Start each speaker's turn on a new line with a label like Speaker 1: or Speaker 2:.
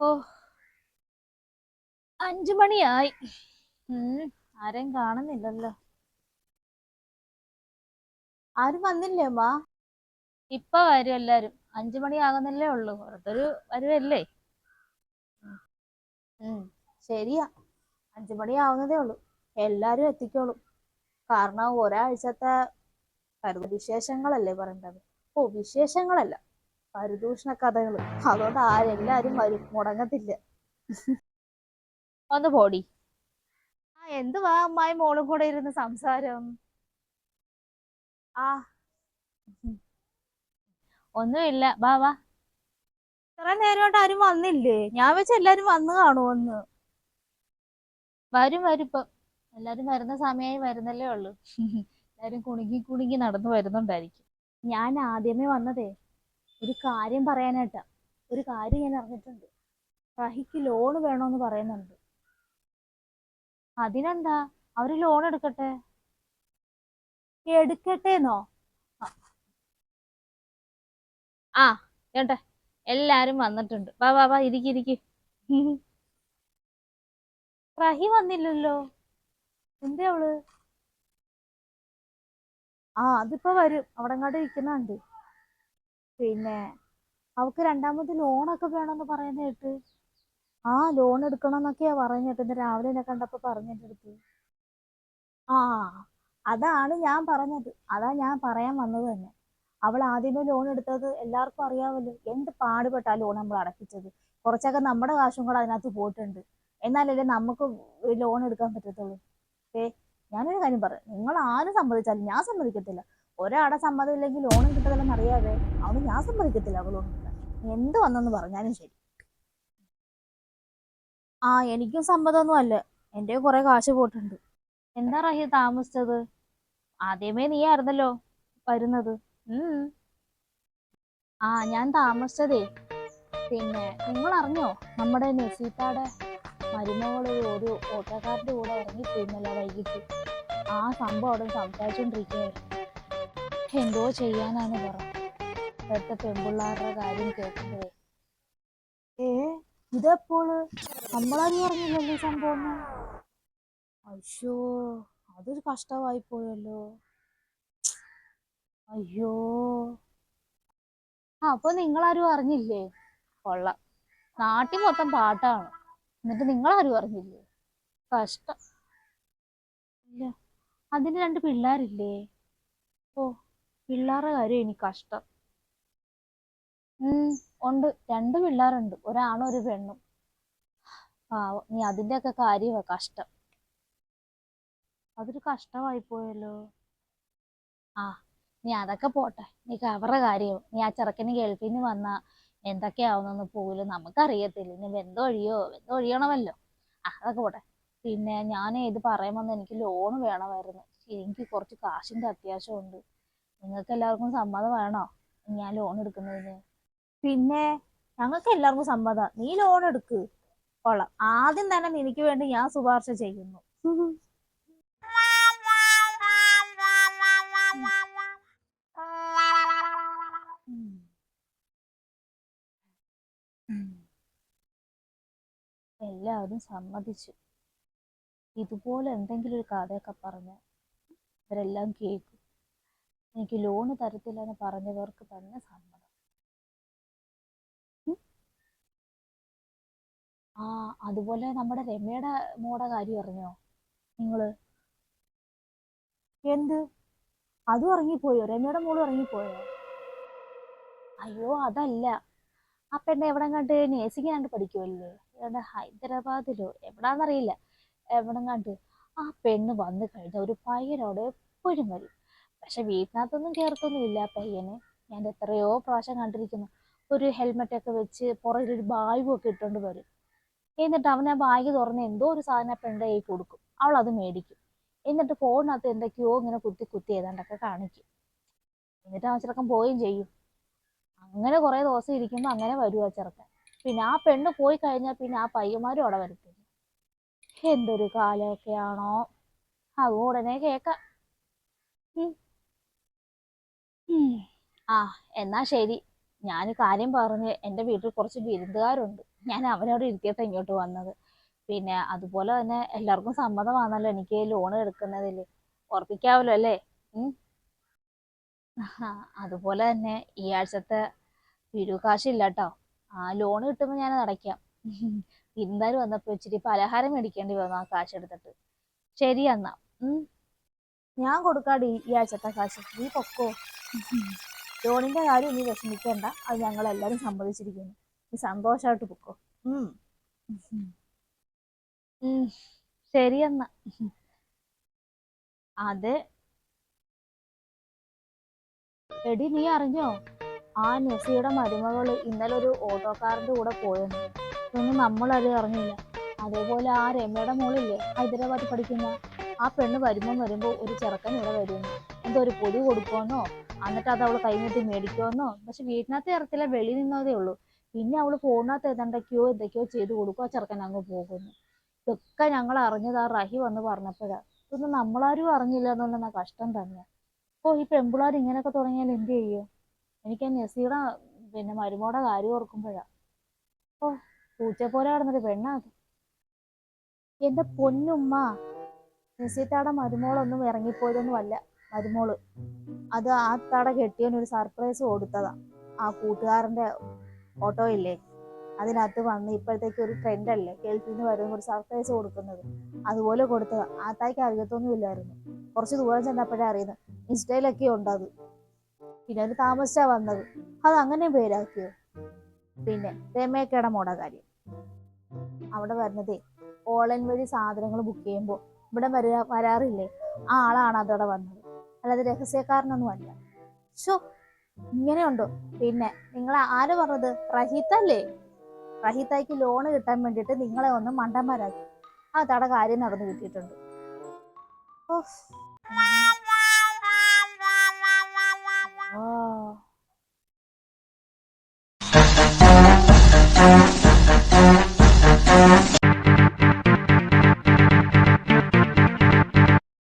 Speaker 1: ഓ. അഞ്ചു മണിയായി. ആരെയും കാണുന്നില്ലല്ലോ.
Speaker 2: ആരും വന്നില്ലേ അമ്മ?
Speaker 1: ഇപ്പൊ വരും എല്ലാരും. അഞ്ചു മണിയാകുന്നില്ലേ ഉള്ളു. ഓരോരുത്തര് വരുവല്ലേ?
Speaker 2: ഉം ശരിയാ. അഞ്ചു മണിയാവുന്നതേ ഉള്ളൂ. എല്ലാരും എത്തിക്കോളും. കാരണം ഒരാഴ്ചത്തെ വിശേഷങ്ങളല്ലേ പറയേണ്ടത്. ഓ വിശേഷങ്ങളല്ല. പരിദൂഷണ കഥകൾ. അതുകൊണ്ട് ആരെല്ലാരും വരും. മുടങ്ങത്തില്ല.
Speaker 1: ഒന്ന് പോടി.
Speaker 2: ആ എന്തുവാ അമ്മായി മോളും കൂടെ ഇരുന്ന് സംസാരം? ആ.
Speaker 1: ഒന്നുമില്ല. വാ വാ.
Speaker 2: ഇത്ര നേരമായിട്ട് ആരും വന്നില്ലേ? ഞാൻ വെച്ച എല്ലാരും വന്നു കാണുമെന്ന്
Speaker 1: വരും വരും ഇപ്പൊ. എല്ലാരും വരുന്ന സമയമായി വരുന്നല്ലേ ഉള്ളു. എല്ലാരും കുണുങ്ങി കുണുങ്ങി നടന്നു വരുന്നുണ്ടായിരിക്കും.
Speaker 2: ഞാൻ ആദ്യമേ വന്നതേ. ഒരു കാര്യം പറയാനായിട്ടാ. ഒരു കാര്യം ഞാൻ അറിഞ്ഞിട്ടുണ്ട്. റഹിക്ക് ലോൺ വേണോന്ന് പറയുന്നുണ്ട്.
Speaker 1: അതിനെന്താ? അവർ ലോൺ എടുക്കട്ടെ?
Speaker 2: എടുക്കട്ടേന്നോ?
Speaker 1: ആ. കേട്ടെ. എല്ലാരും വന്നിട്ടുണ്ട്. വാ വാ വാ ഇരിക്കി ഇരിക്കി.
Speaker 2: റഹി വന്നില്ലല്ലോ. എന്തേ അവൾ? ആ അതിപ്പോ വരും. അവിടെ അങ്ങോട്ട് ഇരിക്കുന്നുണ്ട്. പിന്നെ അവക്ക് രണ്ടാമത് ലോണൊക്കെ വേണമെന്ന് പറയുന്ന കേട്ട്. ആ ലോൺ എടുക്കണം എന്നൊക്കെയാ പറഞ്ഞിട്ട് ഇന്ന് രാവിലെ എന്നെ കണ്ടപ്പോ പറഞ്ഞിട്ട് അടുത്ത്. ആ അതാണ് ഞാൻ പറഞ്ഞത്. അതാ ഞാൻ പറയാൻ വന്നത് തന്നെ. അവൾ ആദ്യമേ ലോൺ എടുത്തത് എല്ലാവർക്കും അറിയാമല്ലോ എന്ത് പാടുപെട്ടാ ലോൺ നമ്മൾ അടപ്പിച്ചത്. കുറച്ചൊക്കെ നമ്മുടെ കാശും കൂടെ അതിനകത്ത് പോയിട്ടുണ്ട്. എന്നാലല്ലേ നമുക്ക് ലോൺ എടുക്കാൻ പറ്റത്തുള്ളൂ. ഏ ഞാനൊരു കാര്യം പറയാം. നിങ്ങൾ ആരും സമ്മതിച്ചാലും ഞാൻ സമ്മതിക്കത്തില്ല. ഒരാടെ സമ്മതമില്ലെങ്കിൽ ലോണും കിട്ടത്തില്ലെന്ന് അറിയാതെ അവന് ഞാൻ സമ്മതിക്കത്തില്ല അവൾ ലോൺ കിട്ടാൻ എന്ത് വന്നെന്ന് പറഞ്ഞാലും ശരി. ആ എനിക്കും സമ്മതമൊന്നും അല്ല. എന്റെ കുറെ കാശ് പോയിട്ടുണ്ട്.
Speaker 1: എന്താ റഹി താമസിച്ചത്? ആദ്യമേ നീ ആയിരുന്നല്ലോ വരുന്നത്. ഉം.
Speaker 2: ആ ഞാൻ താമസിച്ചതേ. പിന്നെ നിങ്ങൾ അറിഞ്ഞോ? നമ്മുടെ നസീത്താടെ മരുമകൾ ഒരു ഓട്ടോക്കാരുടെ കൂടെ ഇറങ്ങി പോയിരുന്നല്ലോ വൈകിട്ട്. ആ സംഭവം അവിടെ സംസാരിച്ചോണ്ടിരിക്കുകയായിരുന്നു. എന്തോ ചെയ്യാനാണ് പറ ഇപ്പോഴത്തെ പെൺപിള്ളാരുടെ കാര്യം കേൾക്കുമ്പോഴേ ഏ ഇതെപ്പോൾ? നമ്മളാരും പറഞ്ഞില്ലല്ലോ ഈ സംഭവം അയ്യോ അതൊരു കഷ്ടമായി പോയല്ലോ. അയ്യോ.
Speaker 1: ആ അപ്പൊ നിങ്ങളാരും അറിഞ്ഞില്ലേ? കൊള്ളാം. നാട്ടിൽ മൊത്തം പാട്ടാണ്. എന്നിട്ട് നിങ്ങളാരും അറിഞ്ഞില്ലേ? കഷ്ടം. ഇല്ല. അതിന് രണ്ട് പിള്ളേരില്ലേ? ഓ പിള്ളേരുടെ കാര്യം എനിക്ക് കഷ്ടം. ഉം. ഉണ്ട്. രണ്ട് പിള്ളേരുണ്ട്. ഒരാണും ഒരു പെണ്ണും. പാവം. നീ അതിന്റെ ഒക്കെ കാര്യമാ കഷ്ടം. അതൊരു കഷ്ടമായി പോയല്ലോ. ആ നീ അതൊക്കെ പോട്ടെ. നീ അവരുടെ കാര്യം. നീ ആ ചെറുക്കന് ഗൾഫിൽ നിന്ന് വന്ന എന്തൊക്കെയാവുന്നൊന്ന് പോലും നമുക്കറിയത്തില്ല. ഇനി വെന്തൊഴിയോ വെന്തൊഴിയണമല്ലോ ആ അതൊക്കെ പോട്ടെ. പിന്നെ ഞാൻ ഇത് പറയുമ്പോൾ എനിക്ക് ലോൺ വേണമായിരുന്നു. എനിക്ക് കുറച്ച് കാശിന്റെ അത്യാവശ്യമുണ്ട്. നിങ്ങൾക്ക് എല്ലാവർക്കും സമ്മതം വേണോ? ഞാൻ ലോൺ എടുക്കുന്നതിന്.
Speaker 2: പിന്നെ ഞങ്ങൾക്ക് എല്ലാവർക്കും സമ്മതം. നീ ലോൺ എടുക്ക്. കൊള്ളാം. ആദ്യം തന്നെ നിനക്ക് വേണ്ടി ഞാൻ ശുപാർശ ചെയ്യുന്നു.
Speaker 1: എല്ലാവരും സമ്മതിച്ചു. ഇതുപോലെ എന്തെങ്കിലും ഒരു കഥയൊക്കെ പറഞ്ഞ ഇവരെല്ലാം കേൾക്കും. എനിക്ക് ലോണ് തരത്തില്ല എന്ന് പറഞ്ഞവർക്ക് തന്നെ സമ്മതം. ആ അതുപോലെ നമ്മുടെ രമയുടെ മോടെ കാര്യം അറിഞ്ഞോ? നിങ്ങൾ?
Speaker 2: എന്ത്? അതും ഇറങ്ങിപ്പോയോ? രമയുടെ മോളും ഇറങ്ങിപ്പോയോ?
Speaker 1: അയ്യോ അതല്ല. ആ പെണ്ണ് എവിടെ കണ്ട് നേഴ്സിംഗ് കണ്ട് പഠിക്കുമല്ലേ ഏതാണ്ട് ഹൈദരാബാദിലോ? എവിടാന്നറിയില്ല. എവിടെ കണ്ട് ആ പെണ്ണ് വന്നു കഴിഞ്ഞാൽ ഒരു പയ്യനോട് എപ്പോഴും വരും. പക്ഷെ വീട്ടിനകത്തൊന്നും കയറത്തൊന്നുമില്ല പയ്യനെ. ഞാൻ എത്രയോ പ്രാവശ്യം കണ്ടിരിക്കുന്നു. ഒരു ഹെൽമെറ്റ് ഒക്കെ വെച്ച് പുറകിൽ ഒരു ബാഗും ഒക്കെ ഇട്ടുകൊണ്ട് വരും. എന്നിട്ട് അവനെ ആ ബാഗ് തുറന്ന് എന്തോ ഒരു സാധനം കയ്യിൽ കൊടുക്കും. അവൾ അത് മേടിക്കും. എന്നിട്ട് ഫോണിനകത്ത് എന്തൊക്കെയോ ഇങ്ങനെ കുത്തി കുത്തി ഏതാണ്ടൊക്കെ കാണിക്കും. എന്നിട്ട് ആ ചെറുക്കൻ പോവുകയും ചെയ്യും. അങ്ങനെ കുറേ ദിവസം ഇരിക്കുമ്പോൾ അങ്ങനെ വരും ആ ചെറുക്കൻ. പിന്നെ ആ പെണ്ണ് പോയി കഴിഞ്ഞാൽ പിന്നെ ആ പയ്യന്മാരും അവിടെ വരത്തില്ല. എന്തൊരു കാലമൊക്കെയാണോ. അതും ഉടനെ. ആ എന്നാ ശരി. ഞാൻ കാര്യം പറഞ്ഞ് എന്റെ വീട്ടിൽ കുറച്ച് ബിരുദുകാരുണ്ട് ഞാൻ അവരോട് ഇരുത്തിയിട്ട് ഇങ്ങോട്ട് വന്നത്. പിന്നെ അതുപോലെ തന്നെ എല്ലാവർക്കും സമ്മതമാണല്ലോ എനിക്ക് ലോൺ എടുക്കുന്നതിൽ ഉറപ്പിക്കാവല്ലോ അല്ലേ? അതുപോലെ തന്നെ ഈ ആഴ്ചത്തെ പിരിവ് കാശില്ല കേട്ടോ ആ ലോൺ കിട്ടുമ്പോൾ ഞാൻ അടയ്ക്കാം. വിരുന്നുകാർ വന്നപ്പോൾ ഇച്ചിരി പലഹാരം മേടിക്കേണ്ടി വന്നു ആ കാശ് എടുത്തിട്ട്. ശരി എന്നാ.
Speaker 2: ഞാൻ കൊടുക്കാടി ഈ ആഴ്ചത്തെ കാശ്. നീ പൊക്കോ. ലോണിന്റെ കാര്യം നീ വിഷമിക്കേണ്ട. അത് ഞങ്ങൾ എല്ലാരും സമ്മതിച്ചിരിക്കുന്നു. നീ സന്തോഷമായിട്ട് പൊക്കോ. ഉം.
Speaker 1: ഉം. ശരി എന്നാ. അതെ.
Speaker 2: എടി നീ അറിഞ്ഞോ? ആ നെസിയുടെ മരുമകൾ ഇന്നലെ ഒരു ഓട്ടോക്കാരന്റെ കൂടെ പോയെന്ന് ഇതൊന്നും നമ്മളത് അറിഞ്ഞില്ല. അതേപോലെ ആ രമ്യയുടെ മോളില്ലേ? ഹൈദരാബാദിൽ പഠിക്കുന്ന ആ പെണ്ണ് വരുമ്പോ വരുമ്പോ ഒരു ചെറുക്കൻ ഇവിടെ വരുന്നു. എന്തോ ഒരു പൊടി കൊടുക്കുമെന്നോ എന്നിട്ട് അത് അവൾ കഴിഞ്ഞിട്ട് മേടിക്കുമെന്നോ? പക്ഷെ വീട്ടിനകത്ത് ഇറത്തില്ല വെളി നിന്നതേ ഉള്ളൂ. പിന്നെ അവൾ ഫോണിനകത്ത് ഏതാണ്ടൊക്കെയോ എന്തൊക്കെയോ ചെയ്ത് കൊടുക്കും ആ ചെറുക്കൻ അങ്ങ് പോകുന്നു. ഇതൊക്കെ ഞങ്ങൾ അറിഞ്ഞത് ആ റഹി വന്ന് പറഞ്ഞപ്പോഴാ. ഇതൊന്നും നമ്മളാരും അറിഞ്ഞില്ല എന്നുള്ള കഷ്ടം തന്നെ. ഓ ഈ പെമ്പിളാർ ഇങ്ങനെയൊക്കെ തുടങ്ങിയാൽ എന്ത് ചെയ്യും? എനിക്ക് ആ നസീറ പിന്നെ മരുമോടെ കാര്യം ഓർക്കുമ്പോഴാ. ഓ പൂച്ച പോലെ കിടന്നൊരു പെണ്ണാ അത്. എന്റെ പൊന്നുമ്മ. നസീത്താടെ മരുമോളൊന്നും ഇറങ്ങിപ്പോയതൊന്നും അല്ല. മരുമോൾ. അത് ആ തട കെട്ടിയവന് ഒരു സർപ്രൈസ് കൊടുത്തതാ. ആ കൂട്ടുകാരന്റെ ഓട്ടോ ഇല്ലേ? അതിനകത്ത് വന്ന് ഇപ്പോഴത്തേക്ക് ഒരു ട്രെൻഡ് അല്ലേ? കേൾപ്പിൽ നിന്ന് വരുന്ന ഒരു സർപ്രൈസ് കൊടുക്കുന്നത്. അതുപോലെ കൊടുത്തത്. ആ തായ്ക്ക് അറിയത്തൊന്നും ഇല്ലായിരുന്നു. കുറച്ച് ദൂരം ചെന്നപ്പോഴേ അറിയുന്നത് ഇൻസ്റ്റയിലൊക്കെ ഉണ്ട് അത്. പിന്നെ അത് താമസിച്ചാ വന്നത്. അത് അങ്ങനെ പേരാക്കിയോ? പിന്നെ രമേക്കയുടെ മോടെ കാര്യം. അവിടെ വരുന്നതേ ഓൺലൈൻ വഴി സാധനങ്ങൾ ബുക്ക് ചെയ്യുമ്പോൾ ഇവിടെ വരാ വരാറില്ലേ? ആ ആളാണ് അതവിടെ വന്നത്. അല്ലാതെ രഹസ്യക്കാരനൊന്നും അല്ല. ഷോ ഇങ്ങനെയുണ്ടോ? പിന്നെ നിങ്ങൾ ആര് പറഞ്ഞത്? റഹീത്തല്ലേ? റഹിതയ്ക്ക് ലോണ് കിട്ടാൻ വേണ്ടിയിട്ട് നിങ്ങളെ ഒന്ന് മണ്ടന്മാരാക്കി. ആ കാര്യം നടന്നു കിട്ടിയിട്ടുണ്ട്. ഓ